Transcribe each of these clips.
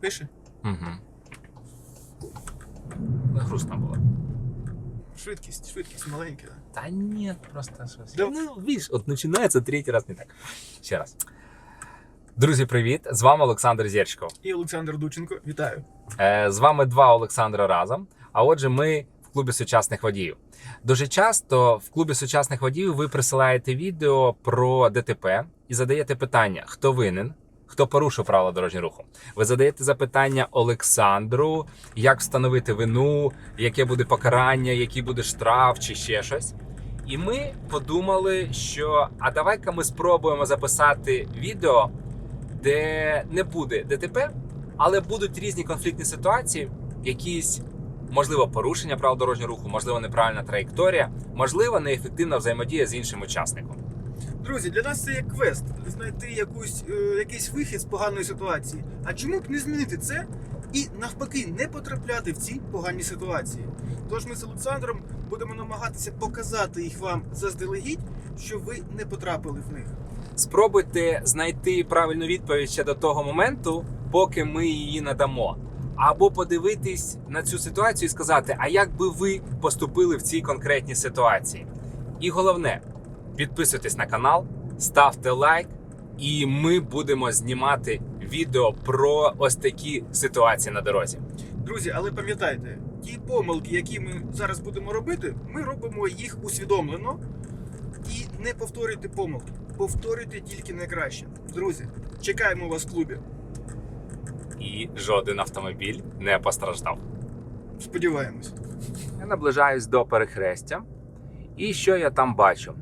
Пише? Угу. Грустно було. Швидкість, швидкість маленька. Та ні, просто щось. Да. Ну, видиш, от починається третій раз не так. Ще раз. Друзі, привіт! З вами Олександр Зєрчков. І Олександр Дученко, вітаю. Е, З вами два Олександра разом. А отже, ми в клубі сучасних водіїв. Дуже часто в клубі сучасних водіїв ви присилаєте відео про ДТП і задаєте питання, хто винен, хто порушив правила дорожнього руху. Ви задаєте запитання Олександру, як встановити вину, яке буде покарання, який буде штраф чи ще щось. І ми подумали, що а давай-ка ми спробуємо записати відео, де не буде ДТП, але будуть різні конфліктні ситуації, якісь можливо порушення правил дорожнього руху, можливо, неправильна траєкторія, можливо, неефективна взаємодія з іншим учасником. Друзі, для нас це як квест знайти якусь, е, якийсь вихід з поганої ситуації. А чому б не змінити це і навпаки не потрапляти в ці погані ситуації? Тож ми з Олександром будемо намагатися показати їх вам заздалегідь, щоб ви не потрапили в них. Спробуйте знайти правильну відповідь ще до того моменту, поки ми її надамо. Або подивитись на цю ситуацію і сказати, а як би ви поступили в цій конкретній ситуації? І головне, підписуйтесь на канал, ставте лайк, і ми будемо знімати відео про ось такі ситуації на дорозі. Друзі, але пам'ятайте, ті помилки, які ми зараз будемо робити, ми робимо їх усвідомлено і не повторюйте помилки. Повторюйте тільки найкраще. Друзі, чекаємо вас в клубі. І жоден автомобіль не постраждав. Сподіваємось. Я наближаюсь до перехрестя. І що я там бачу?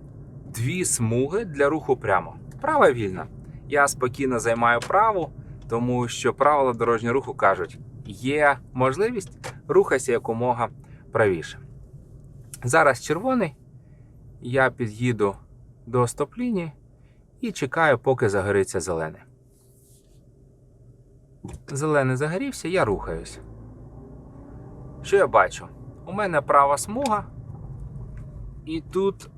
Дві смуги для руху прямо. Права вільна. Я спокійно займаю праву, тому що правила дорожнього руху кажуть, є можливість рухайся якомога правіше. Зараз червоний. Я під'їду до стоп-лінії і чекаю, поки загориться зелений. Зелений загорівся, я рухаюсь. Що я бачу? У мене права смуга. І тут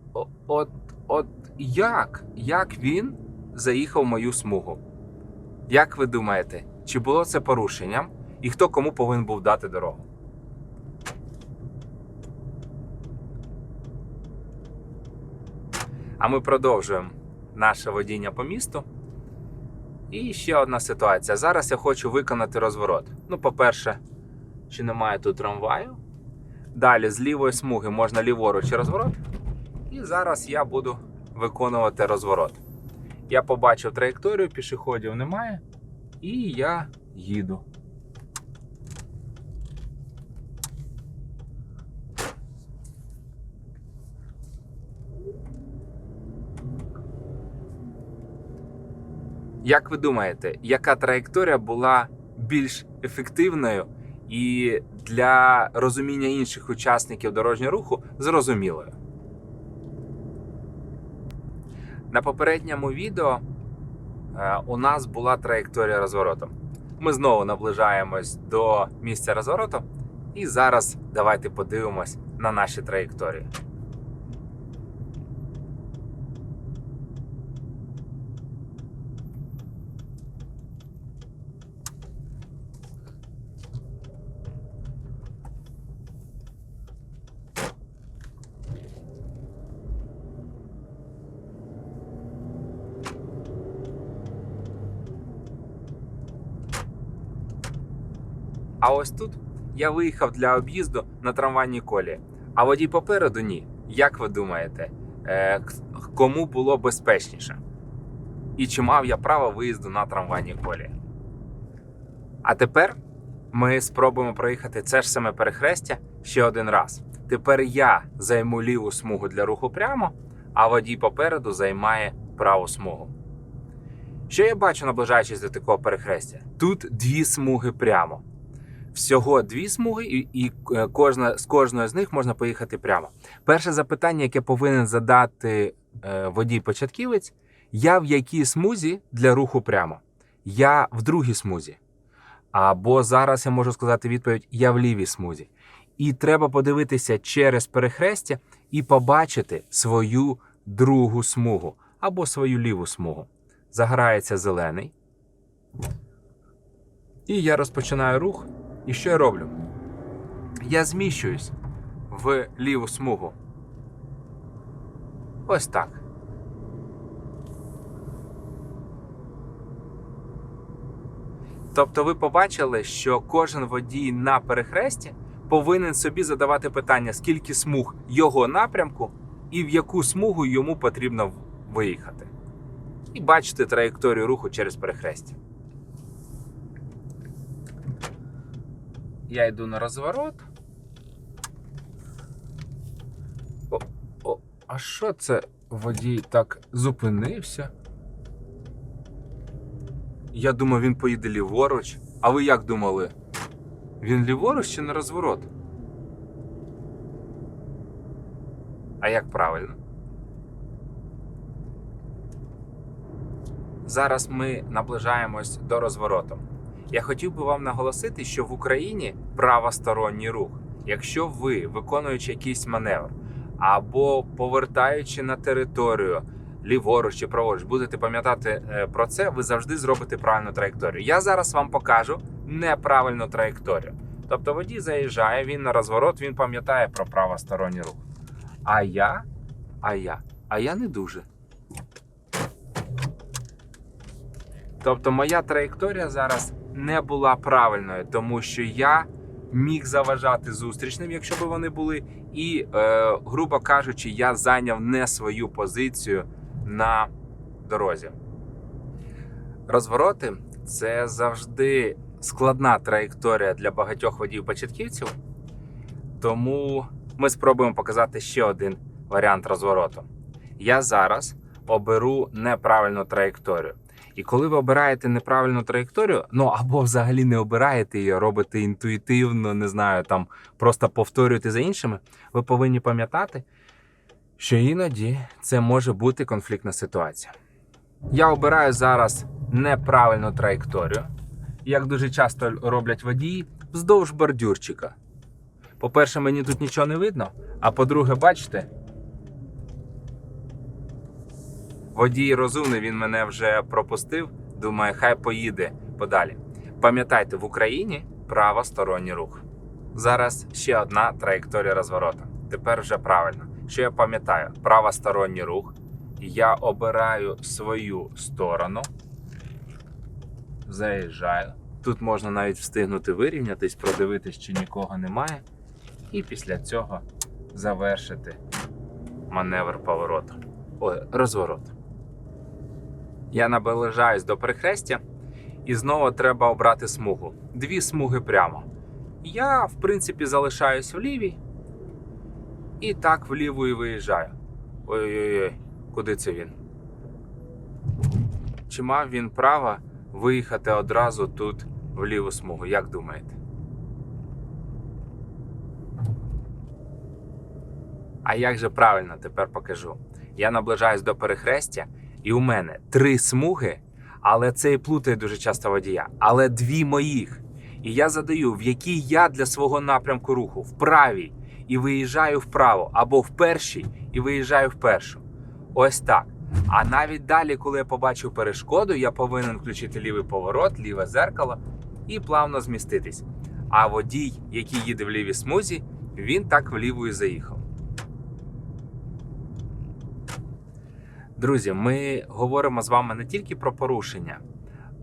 от, от як? Як він заїхав в мою смугу? Як ви думаєте, чи було це порушенням? І хто кому повинен був дати дорогу? А ми продовжуємо наше водіння по місту. І ще одна ситуація. Зараз я хочу виконати розворот. Ну, по-перше, чи немає тут трамваю. Далі з лівої смуги можна ліворуч розворот. І зараз я буду виконувати розворот. Я побачив траєкторію, пішоходів немає. І я їду. Як ви думаєте, яка траєкторія була більш ефективною і для розуміння інших учасників дорожнього руху зрозумілою? На попередньому відео е, у нас була траєкторія розвороту. Ми знову наближаємось до місця розвороту, і зараз давайте подивимось на наші траєкторії. А ось тут я виїхав для об'їзду на трамвайній колії, а водій попереду ні. Як ви думаєте, е, кому було безпечніше? І чи мав я право виїзду на трамвайній колії? А тепер ми спробуємо проїхати це ж саме перехрестя ще один раз. Тепер я займу ліву смугу для руху прямо, а водій попереду займає праву смугу. Що я бачу, наближаючись до такого перехрестя? Тут дві смуги прямо. Всього дві смуги, і, і е, кожна, з кожної з них можна поїхати прямо. Перше запитання, яке повинен задати е, водій-початківець: я в якій смузі для руху прямо? Я в другій смузі. Або зараз я можу сказати відповідь: я в лівій смузі. І треба подивитися через перехрестя і побачити свою другу смугу або свою ліву смугу. Заграється зелений. І я розпочинаю рух. І що я роблю? Я зміщуюсь в ліву смугу. Ось так. Тобто ви побачили, що кожен водій на перехресті повинен собі задавати питання, скільки смуг його напрямку і в яку смугу йому потрібно виїхати. І бачите траєкторію руху через перехрестя. Я йду на розворот. О, о, а що це водій так зупинився? Я думав, він поїде ліворуч. А ви як думали? Він ліворуч чи на розворот? А як правильно? Зараз ми наближаємось до розвороту. Я хотів би вам наголосити, що в Україні правосторонній рух. Якщо ви, виконуючи якийсь маневр або повертаючи на територію ліворуч чи праворуч, будете пам'ятати е, про це, ви завжди зробите правильну траєкторію. Я зараз вам покажу неправильну траєкторію. Тобто водій заїжджає, він на розворот, він пам'ятає про правосторонній рух. А я, а я, а я не дуже. Тобто моя траєкторія зараз не була правильною, тому що я міг заважати зустрічним, якщо б вони були, і, е, грубо кажучи, я зайняв не свою позицію на дорозі. Розвороти це завжди складна траєкторія для багатьох водіїв-початківців, тому ми спробуємо показати ще один варіант розвороту. Я зараз оберу неправильну траєкторію. І коли ви обираєте неправильну траєкторію, ну або взагалі не обираєте її, робите інтуїтивно, не знаю, там просто повторюєте за іншими, ви повинні пам'ятати, що іноді це може бути конфліктна ситуація. Я обираю зараз неправильну траєкторію, як дуже часто роблять водії, вздовж бордюрчика. По-перше, мені тут нічого не видно, а по-друге, бачите, Водій розумний, він мене вже пропустив. Думає, хай поїде подалі. Пам'ятайте, в Україні правосторонній рух. Зараз ще одна траєкторія розвороту. Тепер вже правильно. Що я пам'ятаю? Правосторонній рух. Я обираю свою сторону. Заїжджаю. Тут можна навіть встигнути вирівнятись, продивитись, чи нікого немає. І після цього завершити маневр повороту. Ой, розворот. Я наближаюсь до перехрестя, і знову треба обрати смугу. Дві смуги прямо. Я, в принципі, залишаюсь в лівій. І так вліво і виїжджаю. Ой-ой-ой, куди це він? Чи мав він право виїхати одразу тут в ліву смугу? Як думаєте? А як же правильно тепер покажу? Я наближаюсь до перехрестя, і у мене три смуги, але це і плутає дуже часто водія, але дві моїх. І я задаю, в якій я для свого напрямку руху, в правій, і виїжджаю вправо, або в першій, і виїжджаю в першу. Ось так. А навіть далі, коли я побачив перешкоду, я повинен включити лівий поворот, ліве зеркало і плавно зміститись. А водій, який їде в лівій смузі, він так вліво і заїхав. Друзі, ми говоримо з вами не тільки про порушення,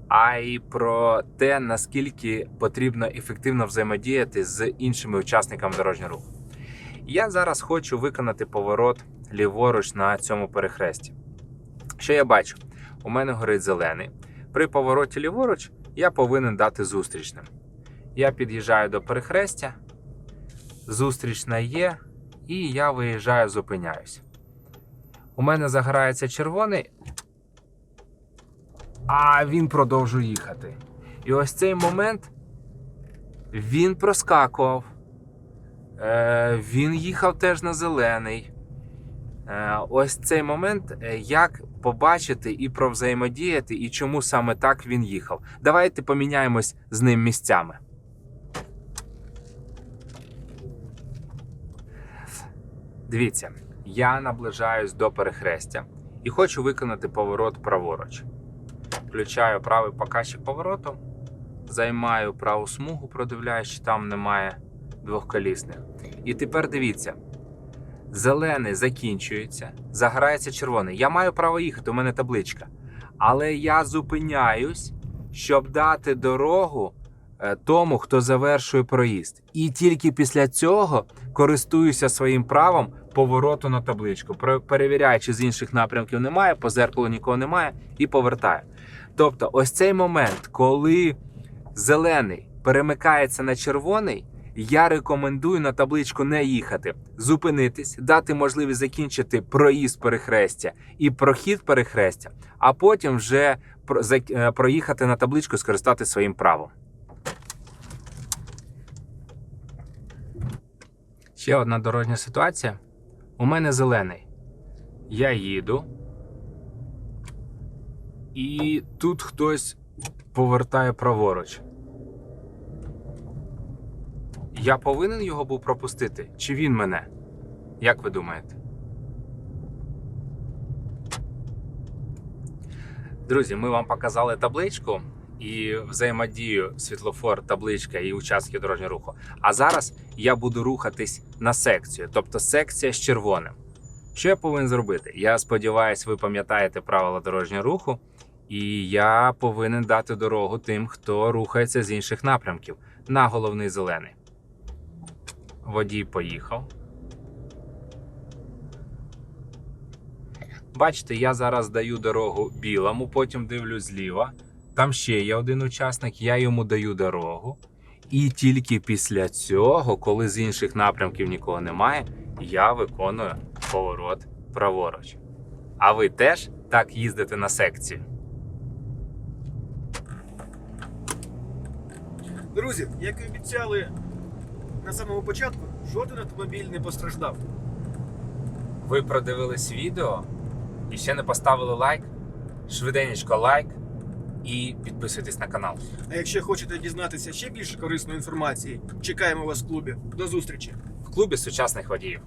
а й про те, наскільки потрібно ефективно взаємодіяти з іншими учасниками дорожнього руху. Я зараз хочу виконати поворот ліворуч на цьому перехресті. Що я бачу? У мене горить зелений. При повороті ліворуч я повинен дати зустрічним. Я під'їжджаю до перехрестя, зустрічна є, і я виїжджаю, зупиняюсь. У мене загорається червоний, а він продовжує їхати. І ось цей момент він проскакував. Е, він їхав теж на зелений. Е, ось цей момент, е, як побачити і провзаємодіяти, і чому саме так він їхав. Давайте поміняємось з ним місцями. Дивіться, я наближаюсь до перехрестя і хочу виконати поворот праворуч. Включаю правий показчик повороту, займаю праву смугу, продивляюсь, чи там немає двохколісних. І тепер дивіться: зелений закінчується, заграється червоний. Я маю право їхати, у мене табличка. Але я зупиняюсь, щоб дати дорогу е, тому, хто завершує проїзд. І тільки після цього користуюся своїм правом повороту на табличку. Перевіряю, чи з інших напрямків немає, по зеркалу нікого немає, і повертаю. Тобто, ось цей момент, коли зелений перемикається на червоний, я рекомендую на табличку не їхати, зупинитись, дати можливість закінчити проїзд перехрестя і прохід перехрестя, а потім вже е, проїхати на табличку і скористати своїм правом. Ще одна дорожня ситуація. У мене зелений. Я їду. І тут хтось повертає праворуч. Я повинен його був пропустити? Чи він мене? Як ви думаєте? Друзі, ми вам показали табличку і взаємодію світлофор, табличка і участки дорожнього руху. А зараз я буду рухатись на секцію, тобто секція з червоним. Що я повинен зробити? Я сподіваюся, ви пам'ятаєте правила дорожнього руху, і я повинен дати дорогу тим, хто рухається з інших напрямків на головний зелений. Водій поїхав. Бачите, я зараз даю дорогу білому, потім дивлюсь зліва. Там ще є один учасник, я йому даю дорогу. І тільки після цього, коли з інших напрямків нікого немає, я виконую поворот праворуч. А ви теж так їздите на секцію? Друзі, як і обіцяли на самому початку, жоден автомобіль не постраждав. Ви продивились відео і ще не поставили лайк? Швиденечко лайк і підписуйтесь на канал. А якщо хочете дізнатися ще більше корисної інформації, чекаємо вас в клубі. До зустрічі! В клубі сучасних водіїв.